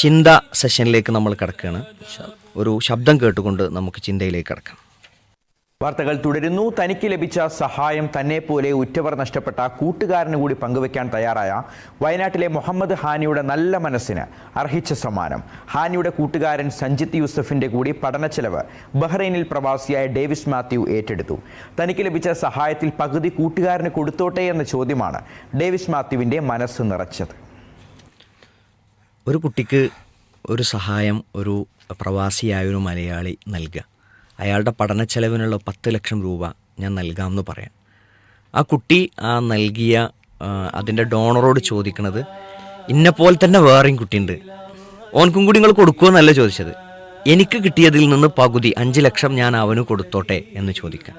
ചിന്ത സെഷനിലേക്ക് നമ്മൾ കിടക്കുകയാണ്. ഒരു ശബ്ദം കേട്ടുകൊണ്ട് നമുക്ക് ചിന്തയിലേക്ക് കിടക്കാം. വാർത്തകൾ തുടരുന്നു. തനിക്ക് ലഭിച്ച സഹായം തന്നെ പോലെ ഉറ്റവർ നഷ്ടപ്പെട്ട കൂട്ടുകാരന് കൂടി പങ്കുവെക്കാൻ തയ്യാറായ വയനാട്ടിലെ മുഹമ്മദ് ഹാനിയുടെ നല്ല മനസ്സിന് അർഹിച്ച സമ്മാനം. ഹാനിയുടെ കൂട്ടുകാരൻ സഞ്ജിത്ത് യൂസഫിന്റെ കൂടി പഠനച്ചെലവ് ബഹ്റൈനിൽ പ്രവാസിയായ ഡേവിസ് മാത്യു ഏറ്റെടുത്തു. തനിക്ക് ലഭിച്ച സഹായത്തിൽ പകുതി കൂട്ടുകാരന് കൊടുത്തോട്ടെ എന്ന ചോദ്യമാണ് ഡേവിസ് മാത്യുവിന്റെ മനസ്സ് നിറച്ചത്. ഒരു കുട്ടിക്ക് ഒരു സഹായം ഒരു പ്രവാസിയായ ഒരു മലയാളി നൽകുക. അയാളുടെ പഠന ചെലവിനുള്ള പത്ത് ലക്ഷം രൂപ ഞാൻ നൽകാമെന്ന് പറയാം. ആ കുട്ടി ആ നൽകിയ അതിന്റെ ഡോണറോട് ചോദിക്കണത് ഇന്നെപ്പോലെ തന്നെ വേറെയും കുട്ടിയുണ്ട്. ഓൻക്കും കൂടി നിങ്ങൾ കൊടുക്കുമെന്നല്ല ചോദിച്ചത്. എനിക്ക് കിട്ടിയതിൽ നിന്ന് പകുതി അഞ്ച് ലക്ഷം ഞാൻ അവന് കൊടുത്തോട്ടെ എന്ന് ചോദിക്കാം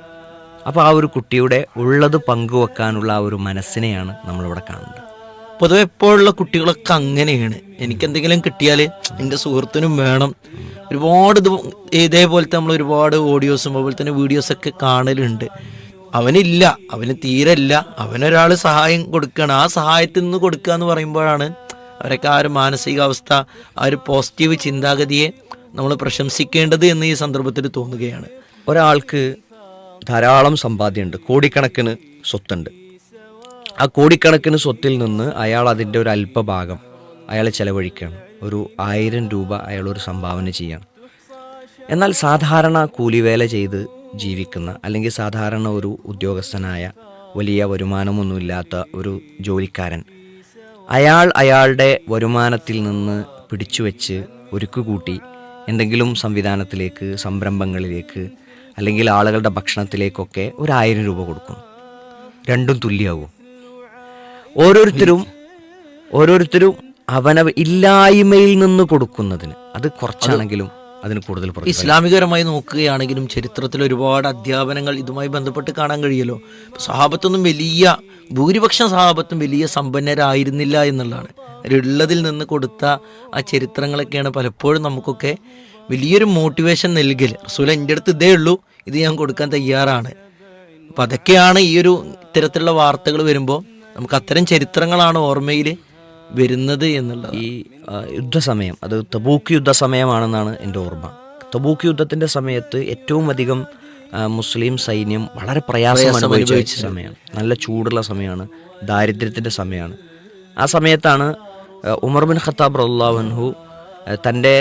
അപ്പോൾ ആ ഒരു കുട്ടിയുടെ ഉള്ളത് പങ്കുവെക്കാനുള്ള ആ ഒരു മനസ്സിനെയാണ് നമ്മളിവിടെ കാണുന്നത്. പൊതുവെ ഇപ്പോഴുള്ള കുട്ടികളൊക്കെ അങ്ങനെയാണ്. എനിക്ക് എന്തെങ്കിലും കിട്ടിയാൽ എന്റെ സുഹൃത്തിനും വേണം. ഒരുപാട് ഇത് ഇതേപോലത്തെ നമ്മൾ ഒരുപാട് ഓഡിയോസും അതുപോലെ തന്നെ വീഡിയോസൊക്കെ കാണലുണ്ട്. അവനില്ല അവന് തീരെ ഇല്ല. അവനൊരാൾ സഹായം കൊടുക്കണം. ആ സഹായത്തിൽ നിന്ന് കൊടുക്കുക എന്ന് പറയുമ്പോഴാണ് അവരൊക്കെ ആ ഒരു മാനസികാവസ്ഥ ആ ഒരു പോസിറ്റീവ് ചിന്താഗതിയെ നമ്മൾ പ്രശംസിക്കേണ്ടത് എന്ന് ഈ സന്ദർഭത്തിൽ തോന്നുകയാണ്. ഒരാൾക്ക് ധാരാളം സമ്പാദ്യമുണ്ട്. കോടിക്കണക്കിന് സ്വത്തുണ്ട്. ആ കോടിക്കണക്കിന് സ്വത്തിൽ നിന്ന് അയാൾ അതിന്റെ ഒരു അല്പഭാഗം അയാൾ ചെലവഴിക്കുകയാണ്. ഒരു ആയിരം രൂപ അയാളൊരു സംഭാവന ചെയ്യണം. എന്നാൽ സാധാരണ കൂലിവേല ചെയ്ത് ജീവിക്കുന്ന അല്ലെങ്കിൽ സാധാരണ ഒരു ഉദ്യോഗസ്ഥനായ വലിയ വരുമാനമൊന്നുമില്ലാത്ത ഒരു ജോലിക്കാരൻ അയാൾ അയാളുടെ വരുമാനത്തിൽ നിന്ന് പിടിച്ചുവെച്ച് ഒരുക്കുകൂട്ടി എന്തെങ്കിലും സംവിധാനത്തിലേക്ക് സംരംഭങ്ങളിലേക്ക് അല്ലെങ്കിൽ ആളുകളുടെ ഭക്ഷണത്തിലേക്കൊക്കെ ഒരു രൂപ കൊടുക്കും രണ്ടും തുല്യമാവും ഓരോരുത്തരും ഓരോരുത്തരും അവനവ ഇല്ലായ്മയിൽ നിന്ന് കൊടുക്കുന്നതിന്. അത് കുറച്ചാണെങ്കിലും അതിന് കൂടുതൽ ഇസ്ലാമികരമായി നോക്കുകയാണെങ്കിലും ചരിത്രത്തിൽ ഒരുപാട് അധ്യാപനങ്ങൾ ഇതുമായി ബന്ധപ്പെട്ട് കാണാൻ കഴിയല്ലോ. സഹാപത്തൊന്നും വലിയ ഭൂരിപക്ഷം സഹാബത്തും വലിയ സമ്പന്നരായിരുന്നില്ല എന്നുള്ളതാണ്. അവരുള്ളതിൽ നിന്ന് കൊടുത്ത ആ ചരിത്രങ്ങളൊക്കെയാണ് പലപ്പോഴും നമുക്കൊക്കെ വലിയൊരു മോട്ടിവേഷൻ നൽകൽ. റസൂല എന്റെ അടുത്ത് ഇതേ ഉള്ളൂ ഇത് ഞാൻ കൊടുക്കാൻ തയ്യാറാണ്. അപ്പം അതൊക്കെയാണ് ഈ ഒരു ഇത്തരത്തിലുള്ള വാർത്തകൾ വരുമ്പോൾ നമുക്ക് അത്തരം ചരിത്രങ്ങളാണ് ഓർമ്മയിൽ വരുന്നത് എന്നുള്ളത്. ഈ യുദ്ധസമയം അത് തബൂക്ക് യുദ്ധസമയമാണെന്നാണ് എന്റെ ഓർമ്മ. തബൂക്ക് യുദ്ധത്തിന്റെ സമയത്ത് ഏറ്റവും അധികം മുസ്ലിം സൈന്യം വളരെ പ്രയാസം അനുഭവിച്ച സമയമാണ് നല്ല ചൂടുള്ള സമയമാണ് ദാരിദ്ര്യത്തിന്റെ സമയമാണ്. ആ സമയത്താണ് ഉമർ ബിൻ ഖത്താബ് റല്ലാഹു തന്റെ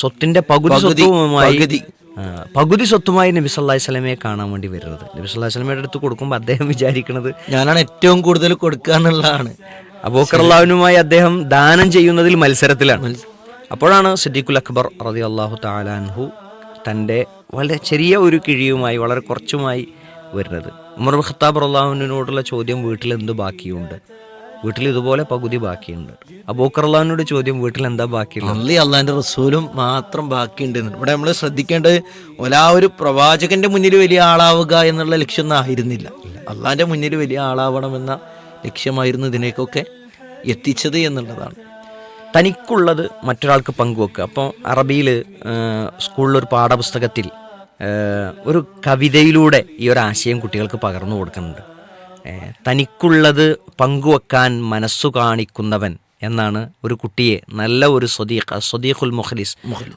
സ്വത്തിന്റെ പകുതി സ്വത്തുമായി പകുതി. സ്വത്തുമായി നബി സല്ലല്ലാഹി സ്വലമയെ കാണാൻ വേണ്ടി വരുന്നത്. നബി സല്ലല്ലാഹി സ്വലമയുടെ അടുത്ത് കൊടുക്കുമ്പോൾ അദ്ദേഹം വിചാരിക്കുന്നത് ഞാനാണ് ഏറ്റവും കൂടുതൽ കൊടുക്കുക എന്നുള്ളതാണ്. അബോക്കറുമായി അദ്ദേഹം ദാനം ചെയ്യുന്നതിൽ മത്സരത്തിലാണ്. അപ്പോഴാണ് സിദ്ദീഖുൽ അക്ബർ റതി അള്ളാഹു താലാൻഹു തന്റെ വളരെ ചെറിയ ഒരു കിഴിയുമായി വളരെ കുറച്ചുമായി വരുന്നത്. ഉമർ ഖത്താബ് അള്ളാഹുവിനോടുള്ള ചോദ്യം വീട്ടിൽ എന്ത് ബാക്കിയുണ്ട്? വീട്ടിൽ ഇതുപോലെ പകുതി ബാക്കിയുണ്ട്. അബൂക്കർലാനോട് ചോദ്യം വീട്ടിൽ എന്താ ബാക്കിയുള്ളത്? അള്ളി അള്ളാന്റെ റസൂലും മാത്രം ബാക്കിയുണ്ട് ഇവിടെ നമ്മൾ ശ്രദ്ധിക്കേണ്ടത് ഒലാ ഒരു പ്രവാചകന്റെ മുന്നിൽ വലിയ ആളാവുക എന്നുള്ള ലക്ഷ്യമൊന്നും ആയിരുന്നില്ല. അള്ളാന്റെ മുന്നിൽ വലിയ ആളാവണമെന്ന ലക്ഷ്യമായിരുന്നു ഇതിനേക്കൊക്കെ എത്തിച്ചത് എന്നുള്ളതാണ്. തനിക്കുള്ളത് മറ്റൊരാൾക്ക് പങ്കുവെക്കുക. അപ്പോൾ അറബിയിൽ സ്കൂളിലൊരു പാഠപുസ്തകത്തിൽ ഒരു കവിതയിലൂടെ ഈ ഒരു ആശയം കുട്ടികൾക്ക് പകർന്നു കൊടുക്കുന്നുണ്ട്. തനിക്കുള്ളത് പങ്കുവെക്കാൻ മനസ്സു കാണിക്കുന്നവൻ എന്നാണ് ഒരു കുട്ടിയെ നല്ല ഒരു സ്വദീഖ് സ്വദീഖുൽ മുഖലിസ്.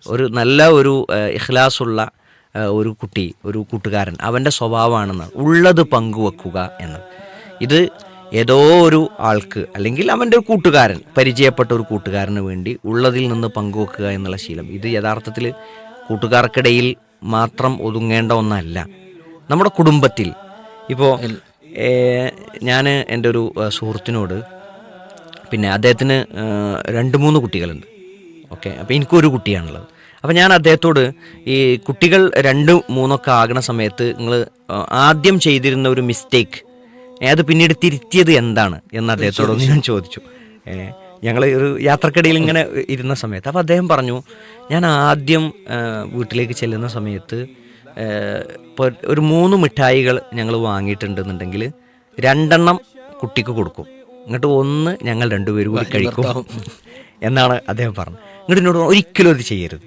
ഒരു നല്ല ഒരു ഇഖ്ലാസുള്ള ഒരു കുട്ടി ഒരു കൂട്ടുകാരൻ. അവന്റെ സ്വഭാവമാണെന്ന് ഉള്ളത് പങ്കുവെക്കുക എന്ന് ഇത് ഏതോ ഒരു ആൾക്ക് അല്ലെങ്കിൽ അവന്റെ ഒരു കൂട്ടുകാരൻ പരിചയപ്പെട്ട ഒരു കൂട്ടുകാരന് വേണ്ടി ഉള്ളതിൽ നിന്ന് പങ്കുവെക്കുക എന്നുള്ള ശീലം. ഇത് യഥാർത്ഥത്തിൽ കൂട്ടുകാർക്കിടയിൽ മാത്രം ഒതുങ്ങേണ്ട ഒന്നല്ല. നമ്മുടെ കുടുംബത്തിൽ. ഇപ്പോൾ ഞാൻ എന്റെ ഒരു സുഹൃത്തിനോട് പിന്നെ അദ്ദേഹത്തിന് രണ്ട് മൂന്ന് കുട്ടികളുണ്ട്. ഓക്കെ? അപ്പോൾ എനിക്കൊരു കുട്ടിയാണുള്ളത്. അപ്പോൾ ഞാൻ അദ്ദേഹത്തോട് ഈ കുട്ടികൾ രണ്ട് മൂന്നൊക്കെ ആകുന്ന സമയത്ത് നിങ്ങൾ ആദ്യം ചെയ്തിരുന്ന ഒരു മിസ്റ്റേക്ക് അത് പിന്നീട് തിരുത്തിയത് എന്താണ് എന്ന് അദ്ദേഹത്തോടൊന്ന് ഞാൻ ചോദിച്ചു. ഞങ്ങൾ ഒരു യാത്രക്കിടയിൽ ഇങ്ങനെ ഇരുന്ന സമയത്ത് അപ്പോൾ അദ്ദേഹം പറഞ്ഞു ഞാൻ ആദ്യം വീട്ടിലേക്ക് ചെല്ലുന്ന സമയത്ത് ഇപ്പോൾ ഒരു മൂന്ന് മിഠായികൾ ഞങ്ങൾ വാങ്ങിയിട്ടുണ്ടെന്നുണ്ടെങ്കിൽ രണ്ടെണ്ണം കുട്ടിക്ക് കൊടുക്കും. എന്നിട്ട് ഒന്ന് ഞങ്ങൾ രണ്ടുപേരും കൂടി കഴിക്കും. എന്നാണ് അദ്ദേഹം പറഞ്ഞത്. ഇങ്ങോട്ട് എന്നോട് പറഞ്ഞു, ഒരിക്കലും അത് ചെയ്യരുത്.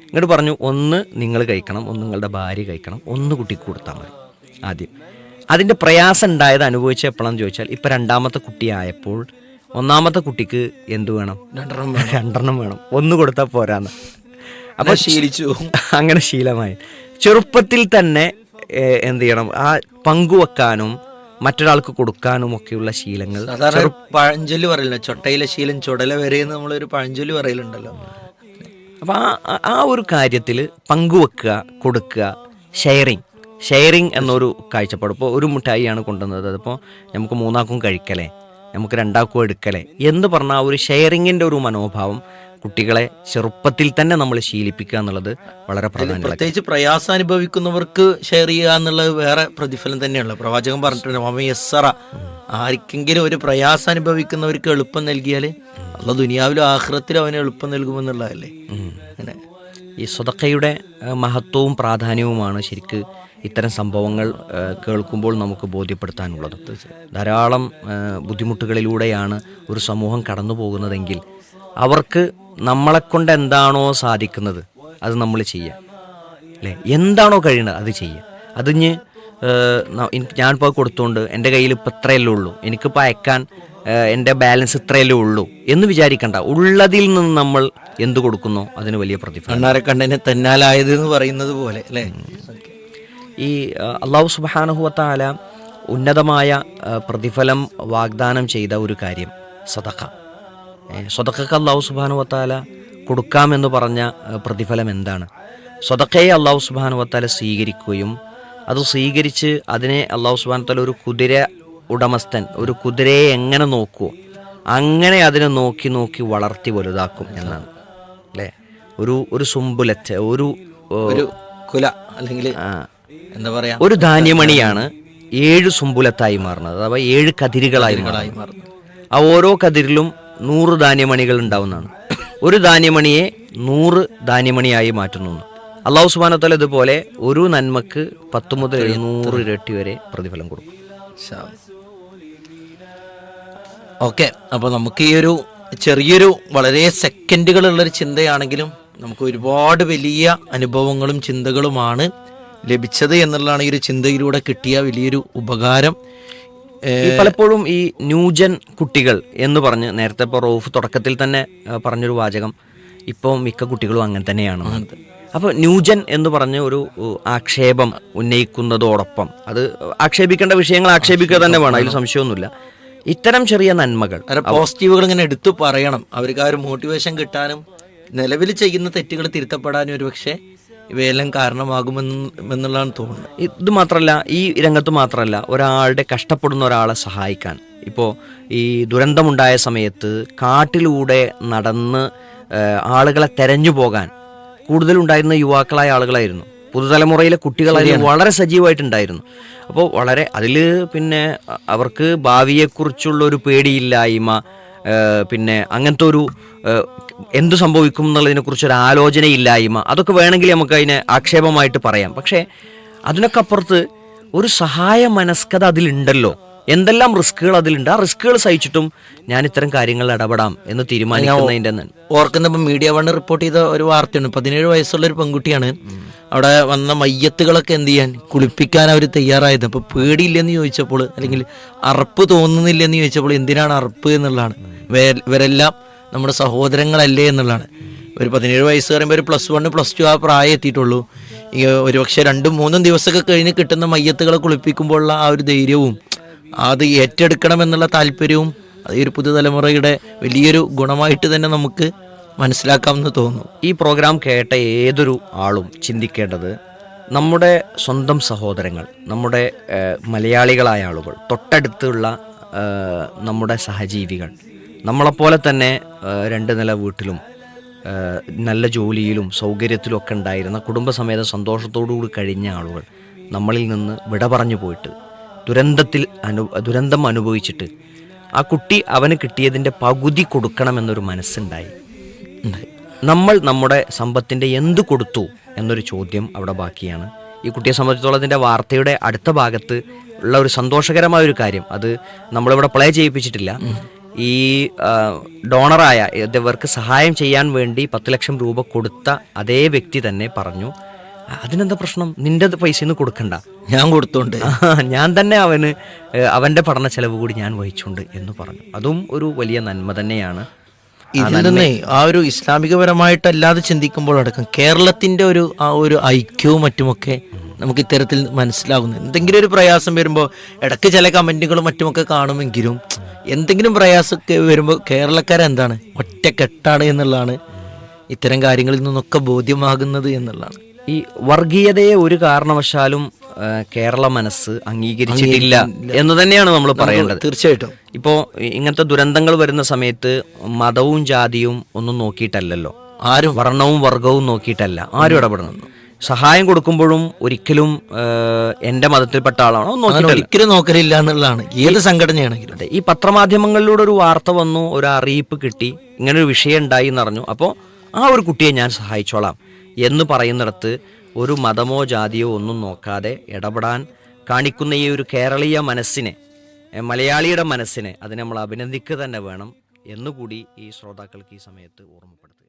ഇങ്ങോട്ട് പറഞ്ഞു ഒന്ന് നിങ്ങൾ കഴിക്കണം ഒന്ന് നിങ്ങളുടെ ഭാര്യ കഴിക്കണം ഒന്ന് കുട്ടിക്ക് കൊടുത്താൽ മതി. ആദ്യം. അതിന്റെ പ്രയാസം ഉണ്ടായത് അനുഭവിച്ച എപ്പോഴാന്ന് ചോദിച്ചാൽ ഇപ്പം രണ്ടാമത്തെ കുട്ടിയായപ്പോൾ ഒന്നാമത്തെ കുട്ടിക്ക് എന്ത് വേണം? രണ്ടെണ്ണം രണ്ടെണ്ണം വേണം. ഒന്ന് കൊടുത്താൽ പോരാന്ന്. അപ്പോൾ ശീലിച്ചു. അങ്ങനെ ശീലമായി. ചെറുപ്പത്തിൽ തന്നെ എന്ത് ചെയ്യണം? ആ പങ്കുവെക്കാനും മറ്റൊരാൾക്ക് കൊടുക്കാനും ഒക്കെയുള്ള ശീലങ്ങൾ പഴഞ്ചൊല്ലി പറയില്ല ചൊട്ടയിലെ ശീലം ചുടല വരെ നമ്മളൊരു പഴഞ്ചൊല്ലി പറയലുണ്ടല്ലോ. അപ്പൊ ആ ആ- ആ ഒരു കാര്യത്തിൽ പങ്കുവെക്കുക കൊടുക്കുക ഷെയറിങ്. ഷെയറിങ് എന്നൊരു കാഴ്ചപ്പാട്. ഇപ്പോൾ ഒരു മിഠായിയാണ് കൊണ്ടുവന്നത്. അതിപ്പോൾ നമുക്ക് മൂന്നാക്കും കഴിക്കലേ നമുക്ക് രണ്ടാക്കും എടുക്കലേ. എന്ന് പറഞ്ഞ ആ ഒരു ഷെയറിങ്ങിന്റെ ഒരു മനോഭാവം കുട്ടികളെ ചെറുപ്പത്തിൽ തന്നെ നമ്മൾ ശീലിപ്പിക്കുക എന്നുള്ളത് വളരെ പ്രധാനമാണ് പ്രത്യേകിച്ച് പ്രയാസം അനുഭവിക്കുന്നവർക്ക് ഷെയർ ചെയ്യുക എന്നുള്ളത് വേറെ പ്രതിഫലം തന്നെയാണ് പ്രവാചകൻ പറഞ്ഞിട്ടുണ്ട് മാമ യസ്സറ. ആർക്കെങ്കിലും ഒരു പ്രയാസം അനുഭവിക്കുന്നവർക്ക് എളുപ്പം നൽകിയാൽ അല്ല ദുനിയാവിലും ആഹ്റത്തിലും അവന് എളുപ്പം നൽകുമെന്നുള്ളതല്ലേ? അങ്ങനെ ഈ സ്വതക്കയുടെ മഹത്വവും പ്രാധാന്യവുമാണ് ശരിക്ക് ഇത്തരം സംഭവങ്ങൾ കേൾക്കുമ്പോൾ നമുക്ക് ബോധ്യപ്പെടുത്താനുള്ളത്. ധാരാളം ബുദ്ധിമുട്ടുകളിലൂടെയാണ് ഒരു സമൂഹം കടന്നു പോകുന്നതെങ്കിൽ അവർക്ക് നമ്മളെക്കൊണ്ട് എന്താണോ സാധിക്കുന്നത് അത് നമ്മൾ ചെയ്യുക. അല്ലേ? എന്താണോ കഴിയുന്നത് അത് ചെയ്യുക. അതിഞ്ഞ് ഞാനിപ്പോൾ കൊടുത്തുകൊണ്ട് എന്റെ കയ്യിൽ ഇപ്പം ഇത്രയല്ലേ ഉള്ളൂ. എനിക്കിപ്പോൾ അയക്കാൻ എന്റെ ബാലൻസ് ഇത്രയല്ലേ ഉള്ളൂ എന്ന് വിചാരിക്കണ്ട. ഉള്ളതിൽ നിന്ന് നമ്മൾ എന്ത് കൊടുക്കുന്നോ? അതിന് വലിയ പ്രതിഫലം. കണ്ണാരെ കണ്ടതിനെ തന്നാലായത് എന്ന് പറയുന്നത് പോലെ അല്ലേ? ഈ അള്ളാഹു സുബാനുഹുവത്താല ഉന്നതമായ പ്രതിഫലം വാഗ്ദാനം ചെയ്ത ഒരു കാര്യം സദക്ക സ്വതക്കക്ക് അള്ളാഹു സുബാനു വത്താല കൊടുക്കാമെന്ന് പറഞ്ഞ പ്രതിഫലം എന്താണ്? സ്വതക്കയെ അള്ളാഹു സുബാനു വത്താല സ്വീകരിക്കുകയും അത് സ്വീകരിച്ച് അതിനെ അള്ളാഹു സുബാനുവത്താല ഒരു കുതിര ഉടമസ്ഥൻ ഒരു കുതിരയെ എങ്ങനെ നോക്കുമോ അങ്ങനെ അതിനെ നോക്കി നോക്കി വളർത്തി വലുതാക്കും എന്നാണ്. അല്ലേ? ഒരു ഒരു സുമ്പുലറ്റ് ഒരു ഒരു കുല അല്ലെങ്കിൽ എന്താ പറയാ? ഒരു ധാന്യമണിയാണ് ഏഴ് സുമ്പുലത്തായി മാറുന്നത് അഥവാ ഏഴ് കതിരുകളായി മാറുന്നത്. മാറുന്നു ആ ഓരോ കതിരിലും നൂറ് ധാന്യമണികൾ ഉണ്ടാവുന്നതാണ്. ഒരു ധാന്യമണിയെ നൂറ് ധാന്യമണിയായി മാറ്റുന്നു. അള്ളാഹു സുബാനത്തല ഇതുപോലെ ഒരു നന്മക്ക് പത്ത് മുതൽ എഴുന്നൂറ് ഇരട്ടി വരെ പ്രതിഫലം കൊടുക്കും. ഓക്കെ അപ്പോൾ നമുക്ക് ഈ ഒരു ചെറിയൊരു വളരെ സെക്കൻഡുകളുള്ളൊരു ചിന്തയാണെങ്കിലും നമുക്ക് ഒരുപാട് വലിയ അനുഭവങ്ങളും ചിന്തകളുമാണ് ലഭിച്ചത് എന്നുള്ളതാണ് ഈ ഒരു ചിന്തയിലൂടെ കിട്ടിയ വലിയൊരു ഉപകാരം. പലപ്പോഴും ഈ ന്യൂജൻ കുട്ടികൾ എന്ന് പറഞ്ഞ് നേരത്തെ ഇപ്പോൾ റോഫ് തുടക്കത്തിൽ തന്നെ പറഞ്ഞൊരു വാചകം ഇപ്പോൾ മിക്ക കുട്ടികളും അങ്ങനെ തന്നെയാണ്. അപ്പോൾ ന്യൂജൻ എന്ന് പറഞ്ഞ ഒരു ആക്ഷേപം ഉന്നയിക്കുന്നതോടൊപ്പം അത് ആക്ഷേപിക്കേണ്ട വിഷയങ്ങൾ ആക്ഷേപിക്കുക തന്നെ വേണം അതിൽ സംശയമൊന്നുമില്ല. ഇത്തരം ചെറിയ നന്മകൾ. പോസിറ്റീവുകൾ ഇങ്ങനെ എടുത്തു പറയണം. അവർക്ക് ആ ഒരു മോട്ടിവേഷൻ കിട്ടാനും നിലവിൽ ചെയ്യുന്ന തെറ്റുകൾ തിരുത്തപ്പെടാനും ഒരു പക്ഷേ ഇവയെല്ലാം കാരണമാകുമെന്നുള്ളതാണ് തോന്നുന്നത്. ഇത് മാത്രമല്ല ഈ രംഗത്ത് മാത്രമല്ല ഒരാളുടെ കഷ്ടപ്പെടുന്ന ഒരാളെ സഹായിക്കാൻ. ഇപ്പോൾ ഈ ദുരന്തമുണ്ടായ സമയത്ത് കാട്ടിലൂടെ നടന്ന് ആളുകളെ തെരഞ്ഞു പോകാൻ കൂടുതലുണ്ടായിരുന്ന യുവാക്കളായ ആളുകളായിരുന്നു. പുതുതലമുറയിലെ കുട്ടികളായിരുന്നു വളരെ സജീവമായിട്ടുണ്ടായിരുന്നു അപ്പോൾ വളരെ അതിൽ പിന്നെ അവർക്ക് ഭാവിയെക്കുറിച്ചുള്ള ഒരു പേടിയില്ലായ്മ പിന്നെ അങ്ങനത്തെ ഒരു എന്ത് സംഭവിക്കും എന്നുള്ളതിനെക്കുറിച്ച് ഒരു ആലോചനയില്ലായ്മ അതൊക്കെ വേണമെങ്കിൽ നമുക്ക് അതിനെ ആക്ഷേപമായിട്ട് പറയാം. പക്ഷേ അതിനൊക്കെ അപ്പുറത്ത് ഒരു സഹായ മനസ്കത അതിലുണ്ടല്ലോ. എന്തെല്ലാം റിസ്കുകൾ അതിലുണ്ട്? ആ റിസ്കുകൾ സഹിച്ചിട്ടും ഞാൻ ഇത്തരം കാര്യങ്ങളിൽ ഇടപെടാം എന്ന് തീരുമാനിക്കുന്നതിന്റെ ഓർക്കുന്നപ്പോൾ ഓർക്കുന്ന മീഡിയ വൺ റിപ്പോർട്ട് ചെയ്ത ഒരു വാർത്തയാണ് പതിനേഴ് വയസ്സുള്ള ഒരു പെൺകുട്ടിയാണ് അവിടെ വന്ന മയ്യത്തുകളൊക്കെ എന്ത് ചെയ്യാൻ കുളിപ്പിക്കാൻ അവർ തയ്യാറായത്. അപ്പോൾ പേടിയില്ലെന്ന് ചോദിച്ചപ്പോൾ അല്ലെങ്കിൽ അറപ്പ് തോന്നുന്നില്ലെന്ന് ചോദിച്ചപ്പോൾ എന്തിനാണ് അറപ്പ് എന്നുള്ളതാണ്. ഇവരെല്ലാം നമ്മുടെ സഹോദരങ്ങളല്ലേ എന്നുള്ളതാണ്. ഒരു പതിനേഴ് വയസ്സ് പറയുമ്പോൾ ഒരു പ്ലസ് വൺ പ്ലസ് ടു ആ പ്രായം എത്തിയിട്ടുള്ളൂ. ഒരുപക്ഷെ രണ്ടും മൂന്നും ദിവസമൊക്കെ കഴിഞ്ഞ് കിട്ടുന്ന മയ്യത്തുകളെ കുളിപ്പിക്കുമ്പോഴുള്ള ആ ഒരു ധൈര്യവും അത് ഏറ്റെടുക്കണം എന്നുള്ള താല്പര്യവും അത് ഒരു പുതുതലമുറയുടെ വലിയൊരു ഗുണമായിട്ട് തന്നെ നമുക്ക് മനസ്സിലാക്കാമെന്ന് തോന്നുന്നു. ഈ പ്രോഗ്രാം കേട്ട ഏതൊരു ആളും ചിന്തിക്കേണ്ടത് നമ്മുടെ സ്വന്തം സഹോദരങ്ങൾ നമ്മുടെ മലയാളികളായ ആളുകൾ തൊട്ടടുത്തുള്ള നമ്മുടെ സഹജീവികൾ നമ്മളെപ്പോലെ തന്നെ രണ്ട് നില വീട്ടിലും നല്ല ജോലിയിലും സൗകര്യത്തിലും ഒക്കെ ഉണ്ടായിരുന്ന കുടുംബസമേതം സന്തോഷത്തോടു കൂടി കഴിഞ്ഞ ആളുകൾ നമ്മളിൽ നിന്ന് വിട പറഞ്ഞു പോയിട്ട് ദുരന്തത്തിൽ അനു ദുരന്തം അനുഭവിച്ചിട്ട് ആ കുട്ടി അവന് കിട്ടിയതിന്റെ പകുതി കൊടുക്കണമെന്നൊരു മനസ്സുണ്ടായി. നമ്മൾ നമ്മുടെ സമ്പത്തിന്റെ എന്ത് കൊടുത്തു എന്നൊരു ചോദ്യം അവിടെ ബാക്കിയാണ്. ഈ കുട്ടിയെ സംബന്ധിച്ചിടത്തോളം അതിന്റെ വാർത്തയുടെ അടുത്ത ഭാഗത്ത് ഉള്ള ഒരു സന്തോഷകരമായ ഒരു കാര്യം. അത് നമ്മളിവിടെ പ്ലേ ചെയ്യിപ്പിച്ചിട്ടില്ല. ഈ ഡോണറായ ഇവർക്ക് സഹായം ചെയ്യാൻ വേണ്ടി പത്ത് ലക്ഷം രൂപ കൊടുത്ത അതേ വ്യക്തി തന്നെ പറഞ്ഞു അതിനെന്താ പ്രശ്നം? നിന്റെ പൈസ ഒന്നും കൊടുക്കണ്ട. ഞാൻ കൊടുത്തോണ്ട്. ഞാൻ തന്നെ അവന് അവന്റെ പഠന ചെലവ് കൂടി ഞാൻ വഹിച്ചുണ്ട് എന്ന് പറഞ്ഞു. അതും ഒരു വലിയ നന്മ തന്നെയാണ്. ഇതിൽ നിന്ന് ആ ഒരു ഇസ്ലാമികപരമായിട്ടല്ലാതെ ചിന്തിക്കുമ്പോൾ അടക്കം കേരളത്തിന്റെ ഒരു ആ ഒരു ഐക്യവും മറ്റുമൊക്കെ നമുക്ക് ഇത്തരത്തിൽ മനസ്സിലാകുന്നു. എന്തെങ്കിലും ഒരു പ്രയാസം വരുമ്പോൾ ഇടയ്ക്ക് ചില കമന്റുകളും മറ്റുമൊക്കെ കാണുമെങ്കിലും എന്തെങ്കിലും പ്രയാസമൊക്കെ വരുമ്പോൾ കേരളക്കാരെന്താണ്? ഒറ്റക്കെട്ടാണ് എന്നുള്ളതാണ് ഇത്തരം കാര്യങ്ങളിൽ നിന്നൊക്കെ ബോധ്യമാകുന്നത് എന്നുള്ളതാണ്. ഈ വർഗീയതയെ ഒരു കാരണവശാലും കേരള മനസ്സ് അംഗീകരിച്ചിട്ടില്ല എന്ന് തന്നെയാണ് നമ്മൾ പറയേണ്ടത്. തീർച്ചയായിട്ടും. ഇപ്പോൾ ഇങ്ങനത്തെ ദുരന്തങ്ങൾ വരുന്ന സമയത്ത് മതവും ജാതിയും ഒന്നും നോക്കിയിട്ടല്ലല്ലോ. ആരും. വർണവും വർഗവും നോക്കിയിട്ടല്ല. ആരും ഇടപെടണം. സഹായം കൊടുക്കുമ്പോഴും ഒരിക്കലും എന്റെ മതത്തിൽപ്പെട്ട ആളാണോ ഒരിക്കലും നോക്കലില്ല എന്നുള്ളതാണ്. ഏത് സംഘടനയാണെങ്കിലും. അതെ ഈ പത്രമാധ്യമങ്ങളിലൂടെ ഒരു വാർത്ത വന്നു ഒരു അറിയിപ്പ് കിട്ടി ഇങ്ങനെ ഒരു വിഷയം ഉണ്ടായി എന്നറിഞ്ഞു അപ്പോൾ ആ ഒരു കുട്ടിയെ ഞാൻ സഹായിച്ചോളാം എന്ന് പറയുന്നിടത്ത് ഒരു മതമോ ജാതിയോ ഒന്നും നോക്കാതെ ഇടപെടാൻ കാണിക്കുന്ന ഈ ഒരു കേരളീയ മനസ്സിനെ മലയാളിയുടെ മനസ്സിനെ അതിനെ നമ്മൾ അഭിനന്ദിക്കുക തന്നെ വേണം എന്നുകൂടി ഈ ശ്രോതാക്കൾക്ക് ഈ സമയത്ത് ഓർമ്മപ്പെടുത്തുക